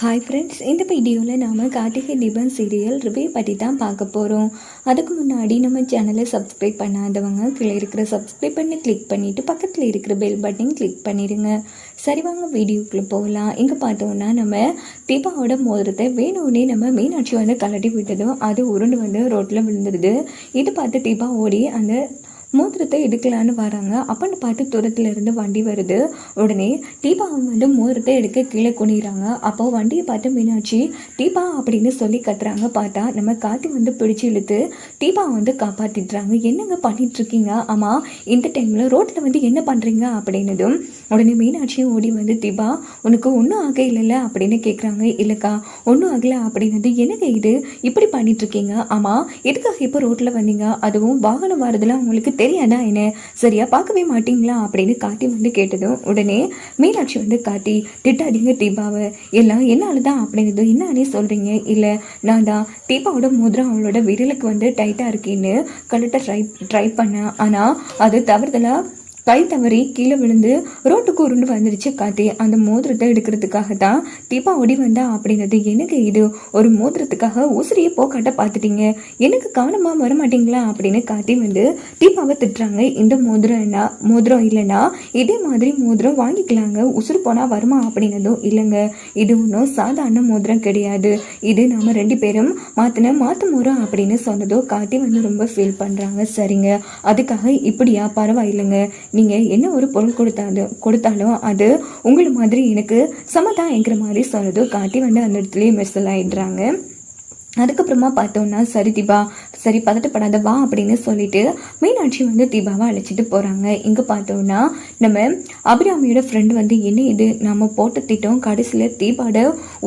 Hi friends இந்த வீடியோவில் நாம் கார்த்திகை தீபம் சீரியல் ரிவ்யூ பற்றி தான் பார்க்க போகிறோம் அதுக்கு முன்னாடி நம்ம சேனலை சப்ஸ்கிரைப் பண்ணாதவங்க கீழே இருக்கிற சப்ஸ்கிரைப் பண்ணி கிளிக் பண்ணிவிட்டு பக்கத்தில் இருக்கிற பெல் பட்டன் கிளிக் பண்ணிடுங்க. சரி வாங்க வீடியோக்குள்ளே போகலாம். இங்கே பார்த்தோன்னா நம்ம தீபாவோட மோதிரத்தை வேணும்னே நம்ம மீனாட்சி வந்து கலட்டி விட்டதும் அது உருண்டு வந்து ரோட்டில் விழுந்துடுது. இது பார்த்து தீபா ஓடி அந்த மோதிரத்தை எடுக்கலான்னு வராங்க. அப்பன்னு பார்த்து தூரத்துல இருந்து வண்டி வருது. உடனே தீபா வந்து மோதிரத்தை எடுக்க கீழே குனிறாங்க அப்போ வண்டியை பார்த்து மீனாட்சி தீபா அப்படின்னு சொல்லி கத்துறாங்க. பார்த்தா நம்ம காத்தி வந்து பிடிச்சி இழுத்து தீபா வந்து காப்பாத்திடுறாங்க. என்னங்க பண்ணிட்டு இருக்கீங்க? ஆமா இந்த டைம்ல ரோட்ல வந்து என்ன பண்றீங்க? அப்படின்னதும் உடனே மீனாட்சியும் ஓடி வந்து தீபா உனக்கு ஒன்றும் ஆக இல்லைல்ல? அப்படின்னு கேட்குறாங்க இல்லைக்கா ஒன்றும் ஆகலை. அப்படின்னு வந்து என்னங்க இது? இப்படி பண்ணிட்டுருக்கீங்க? ஆமாம் எதுக்காக இப்போ ரோட்டில் வந்தீங்க? அதுவும் வாகனம் வரதுலாம் உங்களுக்கு தெரியாதா என்ன? சரியா பார்க்கவே மாட்டீங்களா? அப்படின்னு காட்டி வந்து கேட்டதும் உடனே மீனாட்சி வந்து காட்டி திட்டாதீங்க தீபாவை. எல்லாம் என்னால் தான் அப்படிங்கிறது என்னன்னே சொல்கிறீங்க இல்லை நான் தான் தீபாவோட மோதிரம் அவளோட விரலுக்கு வந்து டைட்டாக இருக்கேன்னு கரெக்டாக ட்ரை ட்ரை பண்ணேன். ஆனால் அது தவறுதலாக கை தவறி கீழே விழுந்து ரோட்டுக்கு உருண்டு வந்துருச்சு காத்தி அந்த மோதிரத்தை எடுக்கிறதுக்காக தான் தீபா ஓடி வந்தா அப்படிங்கிறது எனக்கு இது. ஒரு மோதிரத்துக்காக உசிரியை போக்காட்ட பார்த்துட்டீங்க. எனக்கு கவனமா வர மாட்டீங்களா அப்படின்னு காத்தி வந்து தீபாவை திட்டுறாங்க. இந்த மோதிரம் என்ன? மோதிரம் இல்லைன்னா இதே மாதிரி மோதிரம் வாங்கிக்கலாங்க. உசுறு போனா வருமா அப்படின்னதும் இல்லைங்க. இது ஒன்றும் சாதாரண மோதிரம் கிடையாது. இது நம்ம ரெண்டு பேரும் மாத்தின மாற்று மோரம் அப்படின்னு சொன்னதோ காட்டி வந்து ரொம்ப ஃபீல் பண்றாங்க. சரிங்க. அதுக்காக இப்படியா பரவாயில்லைங்க. நீங்கள் என்ன ஒரு பொருள் கொடுத்தாலும் கொடுத்தாலும் அது உங்களை மாதிரி எனக்கு சமதாங்கிற மாதிரி சொல்கிறது காட்டி வந்து அந்த இடத்துலையும் மெர்சல் ஆயிடுறாங்க. அதுக்கப்புறமா பார்த்தோன்னா சரி தீபா சரி பதட்டப்படாத வா அப்படின்னு சொல்லிட்டு மீனாட்சி வந்து தீபாவை அழைச்சிட்டு போகிறாங்க இங்கே பார்த்தோன்னா நம்ம அபிராமியோட ஃப்ரெண்டு வந்து என்ன இது? நம்ம போட்ட திட்டம் கடைசியில் தீபாவோட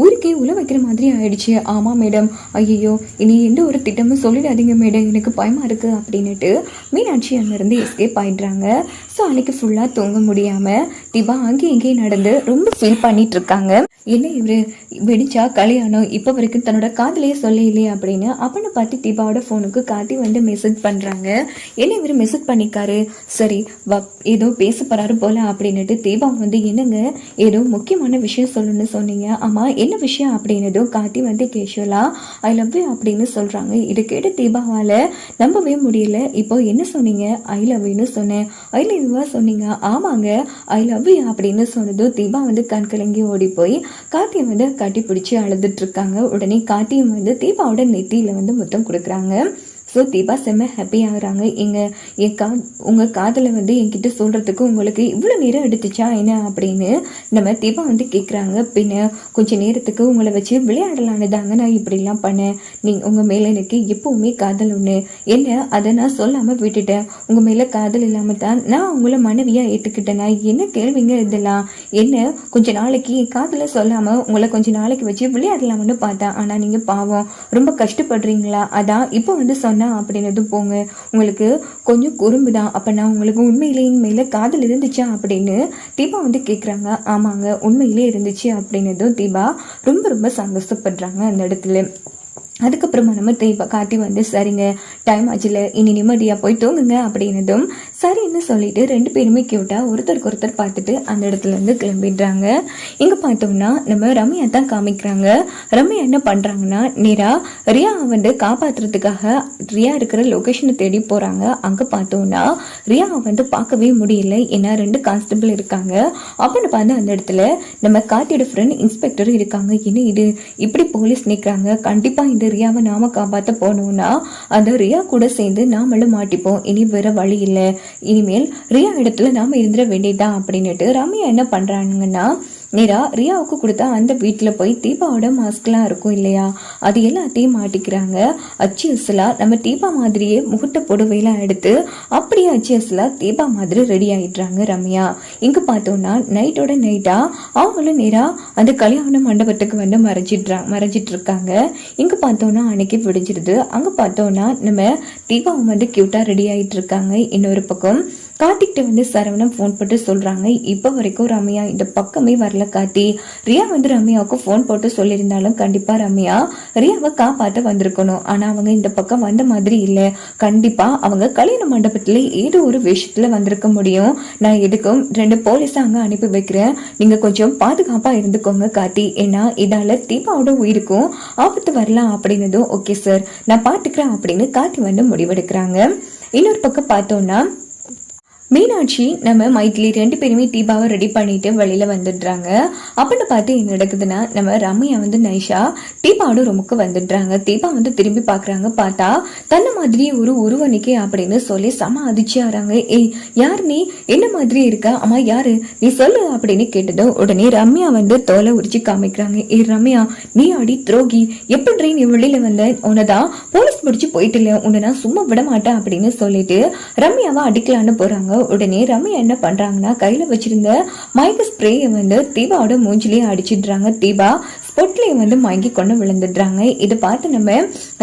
ஊருக்கே உள்ள வைக்கிற மாதிரி ஆயிடுச்சு. ஆமாம் மேடம் ஐயோ இனி எந்த ஒரு திட்டமும் சொல்லிடாதீங்க மேடம் எனக்கு பயமாக இருக்குது அப்படின்னுட்டு மீனாட்சி அங்கேருந்து எஸ்கேப் ஆயிடுறாங்க. ஸோ அன்னைக்கு ஃபுல்லாக தூங்க முடியாமல் தீபா அங்கேயும் இங்கேயும் நடந்து ரொம்ப ஃபீல் பண்ணிட்டு இருக்காங்க. என்ன இவர்? வெடிச்சா கல்யாணம். இப்போ வரைக்கும் தன்னோட காதலையே சொல்லி சொல்லலையே அப்படின்னு அப்பனை பார்த்து தீபாவோட ஃபோனுக்கு காட்டி வந்து மெசேஜ் பண்ணுறாங்க என்ன இவர் மெசேஜ் பண்ணிக்காரு? சரி வ ஏதோ பேச போகிறாரு போல அப்படின்னுட்டு தீபா வந்து என்னங்க ஏதோ முக்கியமான விஷயம் சொல்லணும்னு சொன்னீங்க. ஆமாம் என்ன விஷயம் அப்படின்னதும் காட்டி வந்து கேஷுவலா ஐ லவ் யூ அப்படின்னு சொல்கிறாங்க இதை கேட்டு தீபாவால் நம்பவே முடியல. இப்போ என்ன சொன்னீங்க? ஐ லவ் யூன்னு சொன்னேன். ஐ லவ் யூவா சொன்னீங்க. ஆமாங்க ஐ லவ் யூ அப்படின்னு சொன்னதும் தீபா வந்து கண்கலங்கி ஓடி போய் காத்தியம் வந்து கட்டி பிடிச்சி அழுதுட்டு இருக்காங்க. உடனே காத்தியம் வந்து தீபாவோட நெத்தியில வந்து முத்தம் கொடுக்குறாங்க. ஸோ தீபா செம்ம ஹாப்பி ஆகுறாங்க. எங்கள் என் கா உங்கள் காதலை வந்து என்கிட்ட சொல்கிறதுக்கு உங்களுக்கு இவ்வளோ நேரம் எடுத்துச்சா என்ன அப்படின்னு நம்ம தீபா வந்து கேட்குறாங்க பின்ன கொஞ்சம் நேரத்துக்கு உங்களை வச்சு விளையாடலான்னு தாங்க நான் இப்படிலாம் பண்ணேன். நீங்கள் உங்கள் மேலே எனக்கு எப்போவுமே காதல் ஒன்று என்ன அதை நான் சொல்லாமல் விட்டுட்டேன். உங்கள் மேலே காதல் இல்லாமல் தான் நான் உங்களை மனைவியாக ஏற்றுக்கிட்டேன் நான் என்ன கேள்விங்க இதெல்லாம்? என்ன கொஞ்ச நாளைக்கு என் காதலை சொல்லாமல் உங்களை கொஞ்ச நாளைக்கு வச்சு விளையாடலாம்னு பார்த்தேன் ஆனால் நீங்கள் பாவம் ரொம்ப கஷ்டப்படுறீங்களா? அதான் இப்போ வந்து சொன்ன அப்படின்னதும் போங்க. உங்களுக்கு கொஞ்சம் குறும்பு தான். அப்போ நான் உங்களுக்கு உண்மையிலேயே மேலே காதல் இருந்துச்சா அப்படின்னு தீபா வந்து கேட்குறாங்க ஆமாங்க உண்மையிலே இருந்துச்சு அப்படின்னதும் தீபா ரொம்ப ரொம்ப சந்தோஷப்படுறாங்க அந்த இடத்துல. அதுக்கப்புறமா நம்ம தீபா காட்டி வந்து சரிங்க டைம் ஆச்சுல. இனி நிம்மதியாக போய் தூங்குங்க அப்படின்னதும் சரின்னு சொல்லிட்டு ரெண்டு பேருமே கியூட்டாக ஒருத்தருக்கு ஒருத்தர் பார்த்துட்டு அந்த இடத்துலேருந்து கிளம்பிடுறாங்க. இங்கே பார்த்தோம்னா நம்ம ரம்யா தான் காமிக்கிறாங்க. ரம்யா என்ன பண்ணுறாங்கன்னா நேராக ரியா வந்து காப்பாற்றுறதுக்காக ரியா இருக்கிற லொக்கேஷனை தேடி போகிறாங்க அங்கே பார்த்தோம்னா ரியாவை வந்து பார்க்கவே முடியல. ஏன்னா ரெண்டு கான்ஸ்டபிள் இருக்காங்க. அப்படின்னு பார்த்து அந்த இடத்துல நம்ம காத்தியோட ஃப்ரெண்ட் இன்ஸ்பெக்டரும் இருக்காங்க. என்ன இது? இப்படி போலீஸ் நிற்கிறாங்க கண்டிப்பாக இந்த ரியாவை நாம காப்பாற்ற போனோம்னா அந்த ரியா கூட சேர்ந்து நாமளும் மாட்டிப்போம். இனி வேற வழி இல்லை. இனிமேல் ரியா இடத்துல நாம இருந்துட வேண்டியதுதான் அப்படின்னுட்டு ரம்யா என்ன பண்றாங்கன்னா நேரா ரியாவுக்கு கொடுத்தா அந்த வீட்டில் போய் தீபாவோட மாஸ்க்லாம் இருக்கும் இல்லையா? அது எல்லாத்தையும் மாட்டிக்கிறாங்க. அச்சு அசலா நம்ம தீபா மாதிரியே முகூர்த்த புடவையெல்லாம் எடுத்து அப்படியே அச்சு அசலா தீபா மாதிரி ரெடி ஆயிடுறாங்க ரம்யா. இங்கே பார்த்தோம்னா நைட்டோட நைட்டாக அவங்களும் நேரா அந்த கல்யாண மண்டபத்துக்கு வந்து மறைஞ்சிட்றா மறைஞ்சிட்டு இருக்காங்க இங்கே பார்த்தோம்னா அன்னைக்கு விடிஞ்சிருது. அங்கே பார்த்தோம்னா நம்ம தீபாவும் வந்து க்யூட்டாக ரெடி ஆகிட்டு இருக்காங்க இன்னொரு பக்கம் கார்த்திக்கிட்ட வந்து சரவணன் ஃபோன் போட்டு சொல்கிறாங்க இப்போ வரைக்கும் ரம்யா இந்த பக்கமே வரல கார்த்தி. ரியா வந்து ரம்யாவுக்கு ஃபோன் போட்டு சொல்லியிருந்தாலும் கண்டிப்பாக ரம்யா ரியாவை காப்பாற்ற வந்திருக்கணும். ஆனால் அவங்க இந்த பக்கம் வந்த மாதிரி இல்லை. கண்டிப்பாக அவங்க கல்யாண மண்டபத்தில் ஏதோ ஒரு விஷயத்தில் வந்திருக்க முடியும். நான் எதுக்கும் ரெண்டு போலீஸை அங்கே அனுப்பி வைக்கிறேன். நீங்கள் கொஞ்சம் பாதுகாப்பாக இருந்துக்கோங்க கார்த்தி. ஏன்னா இதால் தீபாவோட உயிருக்கும். ஆபத்து வரலாம் அப்படின்னதும் ஓகே சார் நான் பார்த்துக்கிறேன் அப்படின்னு கார்த்தி வந்து முடிவெடுக்கிறாங்க. இன்னொரு பக்கம் பார்த்தோன்னா மீனாட்சி நம்ம மைத்திலி ரெண்டு பேருமே தீபாவை ரெடி பண்ணிட்டு வெளியில வந்துடுறாங்க. அப்படின்னு பார்த்து என்ன நடக்குதுன்னா நம்ம ரம்யா வந்து நைஷா தீபாவோட ரூமுக்கு வந்துடுறாங்க. தீபா வந்து திரும்பி பாக்குறாங்க பார்த்தா தன்னை மாதிரி ஒரு உருவனிக்கே அப்படின்னு சொல்லி செம அதிர்ச்சியாறாங்க ஏய் யார் நீ? என்ன மாதிரி இருக்கா? அம்மா யாரு? நீ சொல்லு அப்படின்னு கேட்டதும் உடனே ரம்யா வந்து தோலை உரிச்சு காமிக்கிறாங்க. ஏய் ரம்யா நீ அடி துரோகி. எப்படி நீ வெளியில வந்த? உனதான் போலீஸ் பிடிச்சி போயிட்டு இல்லையா உன்னை நான் சும்மா விட மாட்டேன் அப்படின்னு சொல்லிட்டு ரம்யாவை அடிக்கலான்னு போறாங்க. உடனே ரம்யா என்ன பண்றாங்கன்னா கையில வச்சிருந்த மைக்க ஸ்ப்ரேயை வந்து தீபாவோட மூஞ்சிலேயே அடிச்சிடுறாங்க. தீபா ஸ்பொட்லையும் வந்து மயங்கி கொண்டு விழுந்துடுறாங்க. இதை பார்த்து நம்ம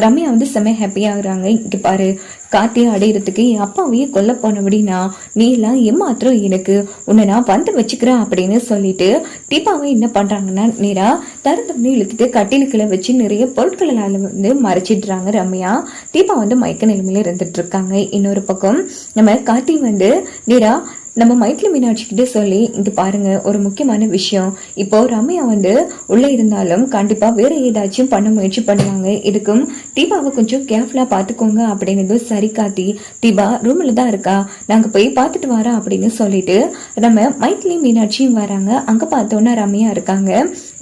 ரம்யா வந்து செம்ம ஹாப்பியாகிறாங்க இங்கே பாரு கார்த்தியை அடையிறதுக்கு என் அப்பாவையே கொல்ல போனபடினா நீ எல்லாம் ஏமாத்திரம் எனக்கு. உன்னை நான் வந்து வச்சுக்கிறேன் அப்படின்னு சொல்லிட்டு தீபாவை என்ன பண்றாங்கன்னா நேரா தரத்தொன்னு இழுத்துட்டு கட்டிலுக்களை வச்சு நிறைய பொருட்களால் வந்து மறைச்சிடுறாங்க ரம்யா. தீபா வந்து மயக்க நிலைமையில இருந்துட்டு இருக்காங்க. இன்னொரு பக்கம் நம்ம கார்த்தி வந்து நேரா நம்ம மைத்லி மீனாட்சி கிட்ட சொல்லி இங்க பாருங்க ஒரு முக்கியமான விஷயம். இப்போ ரம்யா வந்து உள்ள இருந்தாலும் கண்டிப்பா வேற ஏதாச்சும் பண்ண முயற்சி பண்ணுவாங்க. இதுக்கும் தீபாவை கொஞ்சம் கேர்ஃபுல்லா பாத்துக்கோங்க அப்படிங்கிறது சரி காட்டி தீபா ரூம்ல தான் இருக்கா? நாங்க போய் பார்த்துட்டு வரோம் அப்படின்னு சொல்லிட்டு நம்ம மைத்லி மீனாட்சியும் வராங்க. அங்க பார்த்தோன்னா ரம்யா இருக்காங்க.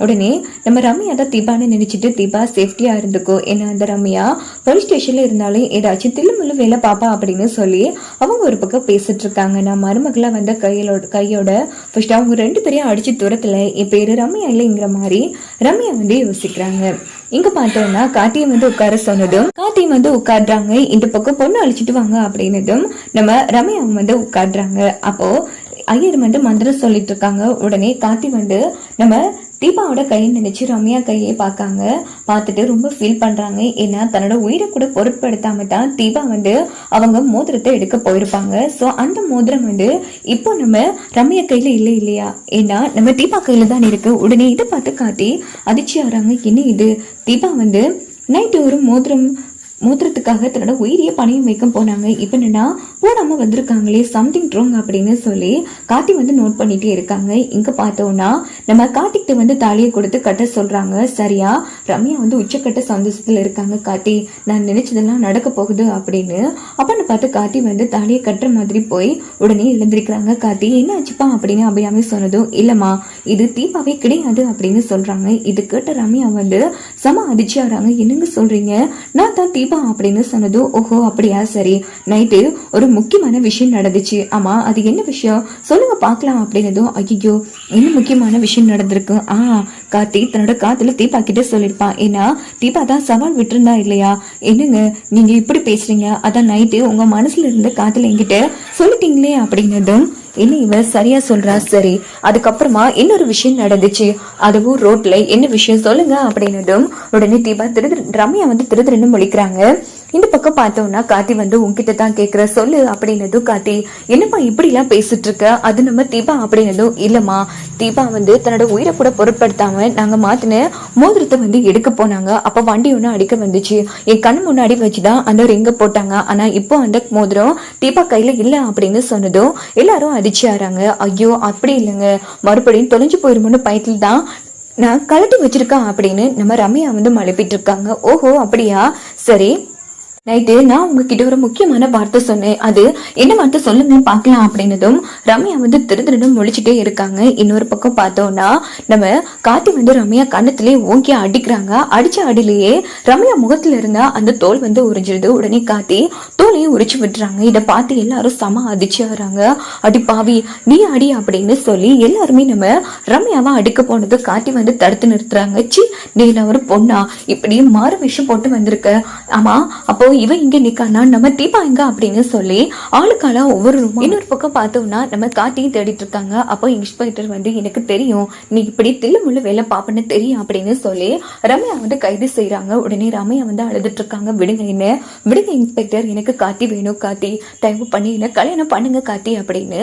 உடனே நம்ம ரம்யா தான் தீபான்னு நினைச்சிட்டு தீபா சேஃப்டியா இருந்துக்கோ. ஏன்னா அந்த ரம்யா போலீஸ் ஸ்டேஷன்ல இருந்தாலும் ஏதாச்சும் தில்லுமுள்ளு வேலை பாப்பா அப்படின்னு சொல்லி அவங்க ஒரு பக்கம் பேசிட்டு இருக்காங்க. நான் மருமகள் வந்த கையிலோட கையோட ஃபர்ஸ்ட் அவங்க ரெண்டு பேரையும் அடிச்சு துரத்துல என் பேரு ரம்யா இல்லைங்கிற மாதிரி ரம்யா வந்து யோசிக்கிறாங்க. இங்க பார்த்தோம்னா காட்டியம் வந்து உட்கார சொன்னதும் காட்டியம் வந்து உட்காடுறாங்க இந்த பக்கம் பொண்ணு அழிச்சிட்டு வாங்க அப்படின்னதும் நம்ம ரம்யா வந்து உட்காடுறாங்க அப்போ ஐயர் வந்து மந்திரம் சொல்லிட்டு இருக்காங்க. உடனே காத்தி வந்து நம்ம தீபாவோட கையை நினைச்சு ரம்யா கையை பார்க்காங்க. பார்த்துட்டு ரொம்ப ஃபீல் பண்றாங்க. ஏன்னா தன்னோட உயிரை கூட பொருட்படுத்தாம தான் தீபா வந்து அவங்க மோதிரத்தை எடுக்க போயிருப்பாங்க. ஸோ அந்த மோதிரம் வந்து இப்போ நம்ம ரம்யா கையில இல்லை இல்லையா? ஏன்னா நம்ம தீபா கையில தான் இருக்கு. உடனே இதை பார்த்து காட்டி அதிர்ச்சி ஆறாங்க என்ன இது? தீபா வந்து நைட்டு ஒரு மோதிரம் மூத்திரத்துக்காக தன்னோட உயிரியே பணியும் வைக்க போனாங்க. இப்போ என்னன்னா போடாம வந்திருக்காங்களே சம்திங் ட்ரோங் அப்படின்னு சொல்லி கார்த்தி வந்து நோட் பண்ணிட்டே இருக்காங்க. இங்க பார்த்தோம்னா நம்ம கார்த்திக்கிட்ட வந்து தாலியை கொடுத்து கட்ட சொல்றாங்க. சரியா? ரம்யா வந்து உச்சக்கட்ட சந்தோஷத்தில் இருக்காங்க. காட்டி நான் நினைச்சதெல்லாம் நடக்க போகுது அப்படின்னு. அப்பன்னு பார்த்து காட்டி வந்து தாலியை கட்டுற மாதிரி போய் உடனே எழுந்திருக்கிறாங்க. காத்தி என்ன ஆச்சுப்பா அப்படின்னு அபியாமி சொன்னதும் இல்லம்மா இது தீபாவே கிடையாது அப்படின்னு சொல்றாங்க. இது கேட்ட ரம்யா வந்து சம அதிர்ச்சி ஆறாங்க என்னங்க சொல்றீங்க? நான் தான் தீபா அப்படின்னு சொன்னதும் ஓஹோ அப்படியா? சரி. நைட்டு ஒரு முக்கியமான விஷயம் நடந்துச்சு. ஆமா அது என்ன விஷயம்? சொல்லுங்க பார்க்கலாம் அப்படின்னதும் ஐயோ என்ன முக்கியமான விஷயம் நடந்திருக்கு? ஆ காத்தி தன்னோட காத்துல தீபா கிட்ட இருப்பான் ஏன்னா தீபா தான் சவால் விட்டுருந்தா இல்லையா? என்னங்க நீங்க இப்படி பேசுறீங்க? அதான் நைட்டு உங்க மனசுல இருந்த காத்துல என்கிட்ட சொல்லிட்டீங்களே அப்படின்னதும் என்ன இவ சரியா சொல்றா? சரி. அதுக்கப்புறமா இன்னொரு விஷயம் நடந்துச்சு. அதுவும் ரோட்ல. என்ன விஷயம் சொல்லுங்க அப்படின்னதும் உடனே தீபா திரு ரம்யா வந்து திருதிருன்னு முழிக்கிறாங்க. இந்த பக்கம் பார்த்தோம்னா காத்தி வந்து உன்கிட்ட தான் கேக்குற சொல்லு அப்படின்னதும் காத்தி என்னப்பா இப்படி எல்லாம் பேசிட்டு இருக்க அது நம்ம தீபா அப்படின்னதும் இல்லம்மா. தீபா வந்து தன்னோட உயிரை கூட பொருட்படுத்தாம நாங்க மாத்தின மோதிரத்தை வந்து எடுக்க போனாங்க. அப்ப வண்டி ஒண்ணு அடிக்க வந்துச்சு. என் கண் முன்னாடி வச்சுதான் அந்த ரிங்க போட்டாங்க. ஆனா இப்போ அந்த மோதிரம் தீபா கையில இல்ல அப்படின்னு சொன்னதும் எல்லாரும் அதிர்ச்சியாராங்க ஐயோ அப்படி இல்லைங்க. மறுபடியும் தொலைஞ்சு போயிருமோன்னு பயத்தில் தான் நான் கழட்டி வச்சிருக்கேன் அப்படின்னு நம்ம ரம்யா வந்து மழுப்பிட்டு இருக்காங்க. ஓஹோ அப்படியா? சரி. நைட்டு நான் உங்ககிட்ட ஒரு முக்கியமான வார்த்தை சொன்னேன். அது என்ன வார்த்தை சொல்லுங்க பார்க்கலாம் அப்படின்னதும் ரம்யா வந்து திரு முழிச்சுட்டே இருக்காங்க. இன்னொரு பக்கம் பார்த்தோம்னா நம்ம காத்தி வந்து ரம்யா கண்ணத்திலே ஓங்கி அடிக்கிறாங்க. அடிச்ச அடியிலேயே ரம்யா முகத்துல இருந்த அந்த தோல் வந்து உறிஞ்சிருது உடனே காத்தி தோலையும் உரிச்சு விட்டுறாங்க. இதை பார்த்து எல்லாரும் சம அதிர்ச்சி ஆறாங்க அடி பாவி நீ அடி அப்படின்னு சொல்லி எல்லாருமே நம்ம ரம்யாவை அடிக்க போனது காட்டி வந்து தடுத்து நிறுத்துறாங்க. சி நீ ஒரு பொண்ணா? இப்படி மாறு விஷயம் போட்டு வந்திருக்க. ஆமா அப்போ இவன் இங்க நிக்கானா? நம்ம தீபா எங்க அப்படின்னு சொல்லி ஆளுக்காலா ஒவ்வொரு இன்னொரு பக்கம் பார்த்தோம்னா நம்ம காட்டியும் தேடிட்டு இருக்காங்க. அப்போ இன்ஸ்பெக்டர் வந்து எனக்கு தெரியும். நீ இப்படி தில்லு முள்ளு வேலை பாப்பன்னு தெரியும் அப்படின்னு சொல்லி ரம்யா வந்து கைது செய்யறாங்க உடனே ரம்யா வந்து அழுதுட்டு இருக்காங்க. விடுங்க என்ன? விடுங்க இன்ஸ்பெக்டர் எனக்கு காட்டி வேணும். காட்டி தயவு பண்ணி என்ன கல்யாணம் பண்ணுங்க காட்டி அப்படின்னு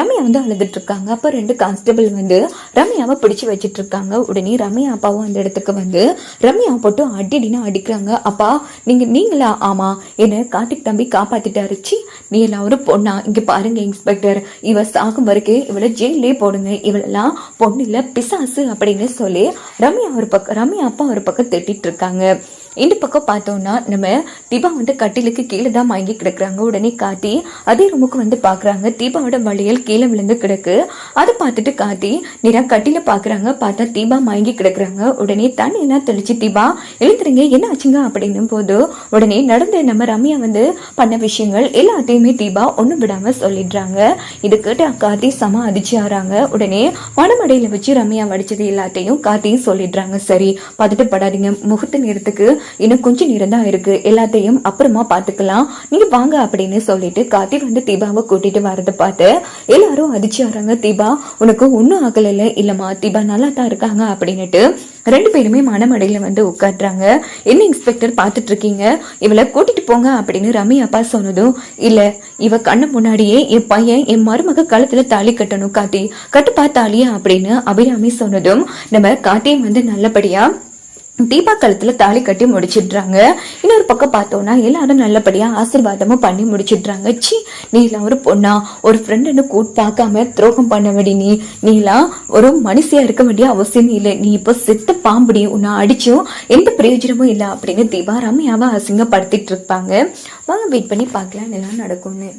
ரம்யா வந்து அழுதுட்டு இருக்காங்க. அப்ப ரெண்டு கான்ஸ்டபிள் வந்து ரம்யாவை பிடிச்சு வச்சிட்டு இருக்காங்க. உடனே ரம்யா அப்பாவும் அந்த இடத்துக்கு வந்து ரம்யா போட்டு அடிடின்னு அடிக்கிறாங்க. அப்பா நீங்க நீங்களா? ஆமா என்ன காட்டுக்கு தம்பி காப்பாத்திட்டாருச்சி நீ எல்லாம் பொண்ணா? இங்க பாருங்க இன்ஸ்பெக்டர். இவ சாகும் வரைக்கும் இவளை ஜெயிலே போடுங்க. இவளெல்லாம் பொண்ணு இல்ல பிசாசு அப்படின்னு சொல்லி ரம்யா ஒரு பக்கம் ரம்யா அப்பா ஒரு பக்கம் திட்டிட்டு இருக்காங்க. இந்த பக்கம் பார்த்தோம்னா நம்ம தீபா வந்து கட்டிலுக்கு கீழே தான் மயங்கி கிடக்குறாங்க. உடனே காட்டி அதே ரூமுக்கு வந்து பார்க்குறாங்க தீபாவோட வளையல் கீழே விழுந்து கிடக்கு. அதை பார்த்துட்டு காட்டி நேரா கட்டில பார்க்குறாங்க பார்த்தா தீபா மயங்கி கிடக்குறாங்க. உடனே தண்ணி எல்லாம் தெளிச்சு தீபா எழுத்துறீங்க என்ன ஆச்சுங்க? அப்படின்னும் போது உடனே நடந்த நம்ம ரம்யா வந்து பண்ண விஷயங்கள் எல்லாத்தையுமே தீபா ஒன்றும் விடாம சொல்லிடுறாங்க. இது கேட்டு கார்த்தி சம அதிர்ச்சி ஆறாங்க. உடனே மனமடையில வச்சு ரம்யா வடிச்சது எல்லாத்தையும் கார்த்தியும் சொல்லிடுறாங்க. சரி பதட்டப்படாதீங்க முகூர்த்த நேரத்துக்கு இன்னும் கொஞ்சம் நேரம் தான் இருக்கு. எல்லாத்தையும் அப்புறமா பாத்துக்கலாம் நீங்க வாங்க அப்படின்னு சொல்லிட்டு கார்த்தி வந்து தீபாவை கூட்டிட்டு வரதை பார்த்து எல்லாரும் அதிர்ச்சி ஆறாங்க தீபா உனக்கு ஒன்றும் ஆகல இல்லம்மா தீபா நல்லா தான் இருக்காங்க அப்படின்னுட்டு ரெண்டு பேருமே மனமடையில வந்து உட்காடுறாங்க என்ன இன்ஸ்பெக்டர் பார்த்துட்டு இருக்கீங்க? இவளை கூட்டிட்டு போங்க அப்படின்னு ரமி அப்பா சொன்னதும் இல்ல இவ கண்ணு முன்னாடியே என் பையன் என் மருமக கழுத்துல தாலி கட்டணும் காட்டி கட்டுப்பா தாலியா? அப்படின்னு அபிராமி சொன்னதும் நம்ம காட்டியும் வந்து நல்லபடியா தீபா கழுத்துல தாலி கட்டி முடிச்சிடுறாங்க. இன்னொரு பக்கம் பார்த்தோம்னா எல்லாரும் நல்லபடியா ஆசீர்வாதமும் பண்ணி முடிச்சிடுறாங்க. சி நீலாம் ஒரு பொண்ணா? ஒரு ஃப்ரெண்டுன்னு கூட் பார்க்காம துரோகம் பண்ண வேண்டிய நீ நீலாம் ஒரு மனுஷியா இருக்க வேண்டிய அவசியம் இல்லை. நீ இப்போ செத்த பாம்புடி உன்னை அடிச்சும் எந்த பிரயோஜனமும் இல்லை அப்படின்னு தீபா ரம்யாவை அசிங்கப்படுத்திட்டு இருப்பாங்க. வாங்க வெயிட் பண்ணி பார்க்கலாம். எல்லாம் நடக்கும்னு.